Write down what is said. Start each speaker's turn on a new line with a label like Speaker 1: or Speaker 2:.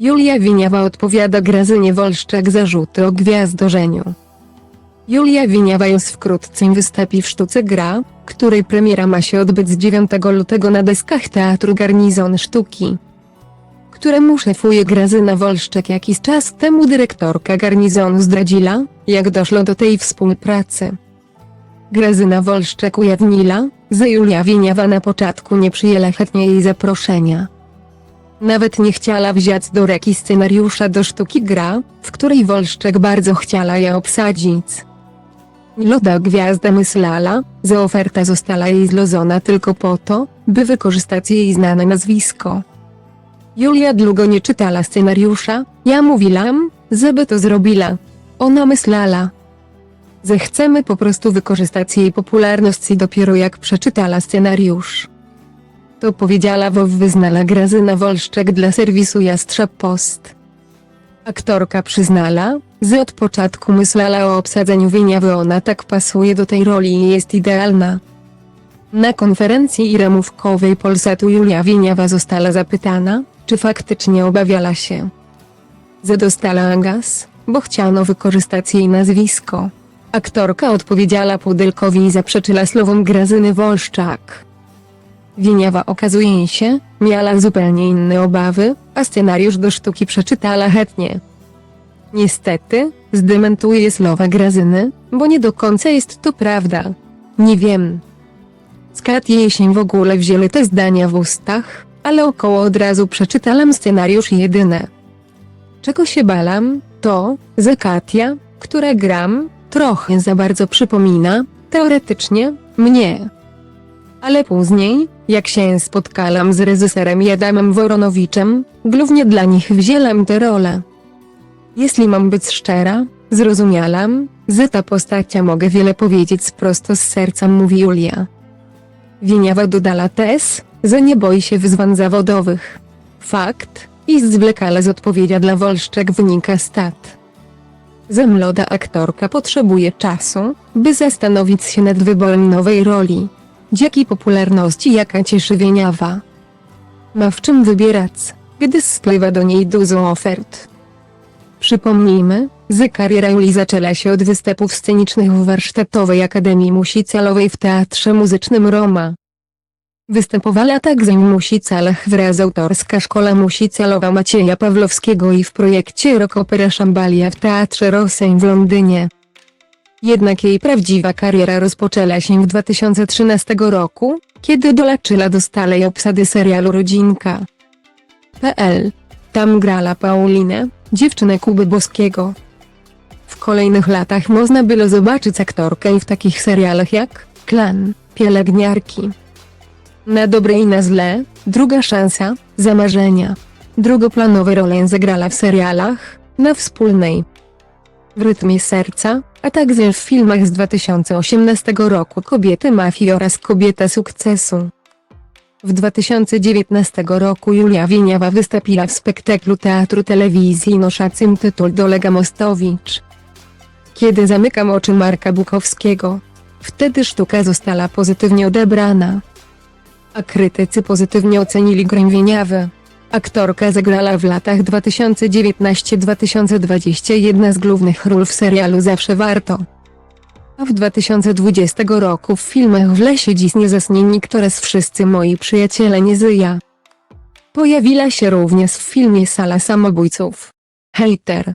Speaker 1: Julia Winiawa odpowiada Grażynie Wolszczak zarzuty o gwiazdorzeniu. Julia Winiawa już wkrótce wystąpi w sztuce Gra, której premiera ma się odbyć z 9 lutego na deskach Teatru Garnizon Sztuki któremu szefuje Grażyna Wolszczak jakiś czas temu dyrektorka garnizonu zdradziła, jak doszło do tej współpracy. Grażyna Wolszczak ujawniła, że Julia Wieniawa na początku nie przyjęła chętnie jej zaproszenia. Nawet nie chciała wziąć do ręki scenariusza do sztuki gra, w której Wolszczak bardzo chciała je obsadzić. Loda gwiazda myślała, że oferta została jej zlozona tylko po to, by wykorzystać jej znane nazwisko. Julia długo nie czytała scenariusza, ja mówiłam, żeby to zrobiła. Ona myślała, że chcemy po prostu wykorzystać jej popularność dopiero jak przeczytała scenariusz. To powiedziała wo wyznala Grażyna Wolszczak dla serwisu Jastrzęb Post. Aktorka przyznała, że od początku myślała o obsadzeniu Wieniawy ona tak pasuje do tej roli i jest idealna. Na konferencji ramówkowej Polsatu Julia Wieniawa została zapytana, czy faktycznie obawiała się, że dostała bo chciano wykorzystać jej nazwisko. Aktorka odpowiedziała Pudelkowi i zaprzeczyła słowom Grażyny Wolszczak. Wieniawa okazuje się, miała zupełnie inne obawy, a scenariusz do sztuki przeczytała chętnie. Niestety, zdementuje słowa Grażyny, bo nie do końca jest to prawda. Nie wiem. Skąd jej się w ogóle wzięły te zdania w ustach, ale około od razu przeczytałam scenariusz jedyne. Czego się balam, to, że Katia, która gram, trochę za bardzo przypomina, teoretycznie, mnie. Ale później, jak się spotkałam z reżyserem Jadamem Woronowiczem, głównie dla nich wzięłam tę rolę. Jeśli mam być szczera, zrozumiałam, że ta postacia mogę wiele powiedzieć prosto z serca mówi Julia. Wieniawa dodała też, że nie boi się wyzwań zawodowych. Fakt, iż zwlekale z odpowiedzia dla Wolszczak wynika stat. Że młoda aktorka potrzebuje czasu, by zastanowić się nad wyborem nowej roli. Dzięki popularności jaka cieszy Wieniawa. Ma w czym wybierać, gdy spływa do niej dużo ofert. Przypomnijmy, że kariera Julii zaczęła się od występów scenicznych w Warsztatowej Akademii Musicalowej w Teatrze Muzycznym Roma. Występowała także w musicalach wraz autorska Szkoła Musicalowa Macieja Pawlowskiego i w projekcie Rock Opera Szambalia w Teatrze Rosseń w Londynie. Jednak jej prawdziwa kariera rozpoczęła się w 2013 roku, kiedy dołączyła do stałej obsady serialu Rodzinka. PL. Tam grała Paulinę, dziewczynę Kuby Boskiego. W kolejnych latach można było zobaczyć aktorkę w takich serialach jak Klan, Pielęgniarki. Na dobre i na zle, druga szansa, zamarzenia. Drugoplanowe role zagrała w serialach, na wspólnej. W rytmie serca, a także w filmach z 2018 roku Kobiety mafii oraz Kobieta sukcesu. W 2019 roku Julia Wieniawa wystąpiła w spektaklu Teatru Telewizji noszącym tytuł Dolega Mostowicz. Kiedy zamykam oczy Marka Bukowskiego. Wtedy sztuka została pozytywnie odebrana. A krytycy pozytywnie ocenili grę Wieniawy. Aktorka zagrała w latach 2019-2020 jedna z głównych ról w serialu Zawsze Warto. A w 2020 roku w filmach W lesie dziś nie zasnie nikt oraz Wszyscy moi przyjaciele nie żyja. Pojawiła się również w filmie Sala samobójców. Hater.